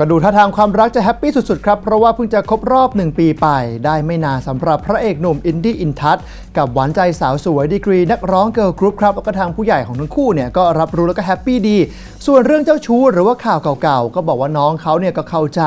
ก็ดูท่าทางความรักจะแฮปปี้สุดๆ ครับ เพราะว่าเพิ่งจะครบรอบ 1 ปีไป ได้ไม่นานสำหรับพระเอกหนุ่มอินดี้อินทัศกับหวานใจสาวสวยดีกรี นักร้องเกิร์ลกรุ๊ปครับ แล้วก็ทางผู้ใหญ่ของทั้งคู่เนี่ยก็รับรู้แล้วก็แฮปปี้ดี ส่วนเรื่องเจ้าชู้หรือว่าข่าวเก่าๆ ก็บอกว่าน้องเขาเนี่ยก็เข้าใจ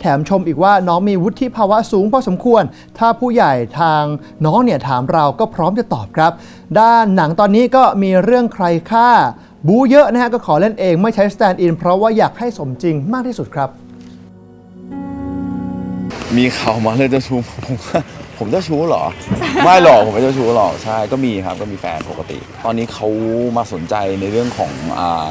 แถมชมอีกว่าน้องมีวุฒิภาวะสูงพอสมควร ถ้าผู้ใหญ่ทางน้องเนี่ยถามเราก็พร้อมจะตอบครับ ด้านหนังตอนนี้ก็มีเรื่องใครฆ่า บูเยอะนะฮะก็ขอเล่นเองไม่ใช้สแตนด์อินเพราะว่าอยากให้สมจริงมากที่สุดครับ มีข่าวมาเรื่องเจ้าชู้ผมว่าผมเจ้าชู้เหรอ ไม่หรอกผมไม่เจ้าชู้หรอกใช่ก็มีครับก็มีแฟนปกติ ตอนนี้เขามาสนใจในเรื่องของอา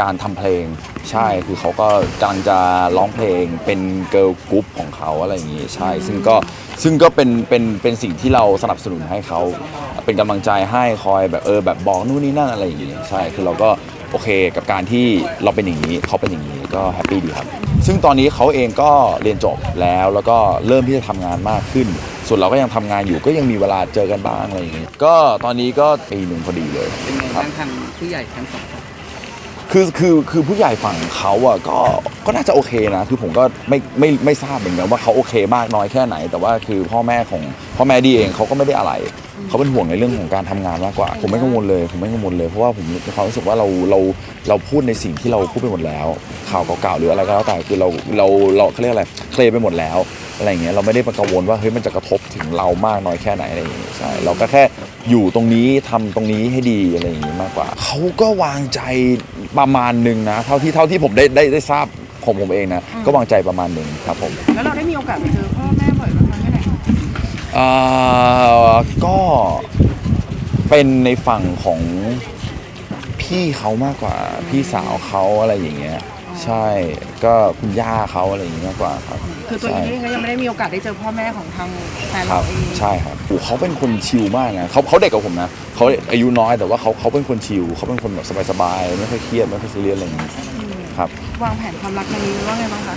การทำเพลง ใช่คือเขาก็กำลังจะร้องเพลงเป็นเกิร์ลกรุ๊ปของเขาอะไรอย่างงี้ใช่ ซึ่งก็ซึ่งก็เป็นเป็นเป็นสิ่งที่เราสนับสนุนให้เขา เป็นกำลังใจให้คอยแบบเออแบบบอกนู่นนี่นั่นอะไรอย่างงี้ใช่คือเราก็โอเคกับการที่เราเป็นอย่างนี้เขาเป็นอย่างนี้ก็แฮปปี้ดีครับ ซึ่งตอนนี้เขาเองก็เรียนจบแล้วแล้วก็เริ่มที่จะทำงานมากขึ้น ส่วนเราก็ยังทำงานอยู่ก็ยังมีเวลาเจอกันบ้างอะไรอย่างงี้ก็ตอนนี้ก็ปีหนึ่งพอดีเลยเป็นไงบ้างทางผู้ใหญ่ทั้งสองฝ่ายคือคือคือผู้ใหญ่ฝั่งเขาอะก็ก็น่าจะโอเคนะคือผมก็ไม่ไม่ไม่ทราบเหมือนกันว่าเขาโอเคมากน้อยแค่ไหน แต่ว่าคือพ่อแม่ของพ่อแม่ดีเองเขาก็ไม่ได้อะไร เขาเป็นห่วงในเรื่องของการทำงานมากกว่า ผมไม่กังวลเลยผมไม่กังวลเลยเพราะว่าผมมีความรู้สึกว่าเราเราเราพูดในสิ่งที่เราพูดไปหมดแล้ว ข่าวเก่าๆหรืออะไรก็แล้วแต่คือเราเราเราเขาเรียกอะไรเคลมไปหมดแล้วอะไรอย่างเงี้ยเราไม่ได้กังวลว่าเฮ้ยมันจะกระทบถึงเรามากน้อยแค่ไหนอะไรอย่างเงี้ยใช่เราก็แค่อยู่ตรงนี้ทำตรงนี้ให้ดีอะไรอย่างงี้มากกว่าเขาก็วางใจประมาณหนึ่งนะเท่าที่เท่าที่ผมได้ได้ได้ทราบของผมเองนะก็วางใจประมาณหนึ่งครับผมแล้วเราได้มีโอกาสไปเจอพ่อแม่บ่อยบ้างไหมแค่ไหนเอ่อ ก็เป็นในฝั่งของพี่เขามากกว่า พี่สาวเขาอะไรอย่างเงี้ย ใช่ก็คุณย่าเขาอะไรอย่างเงี้ยมากกว่าครับ คือตัวใช่เองก็ยังไม่ได้มีโอกาสได้เจอพ่อแม่ของทางแฟนครัเราบเองใช่ครับโอ้เขาเป็นคนชิลมากนะเขาเขาเด็กกว่าผมนะเขาอายุน้อยแต่ว่าเขาเขาเป็นคนชิลเขาเป็นคนแบบสบายๆไม่ค่อยเครียดไม่ค่อยซีเรียสอะไรอย่างเงี้ยครับ วางแผนความรักในนี้ว่าไงบ้างคะ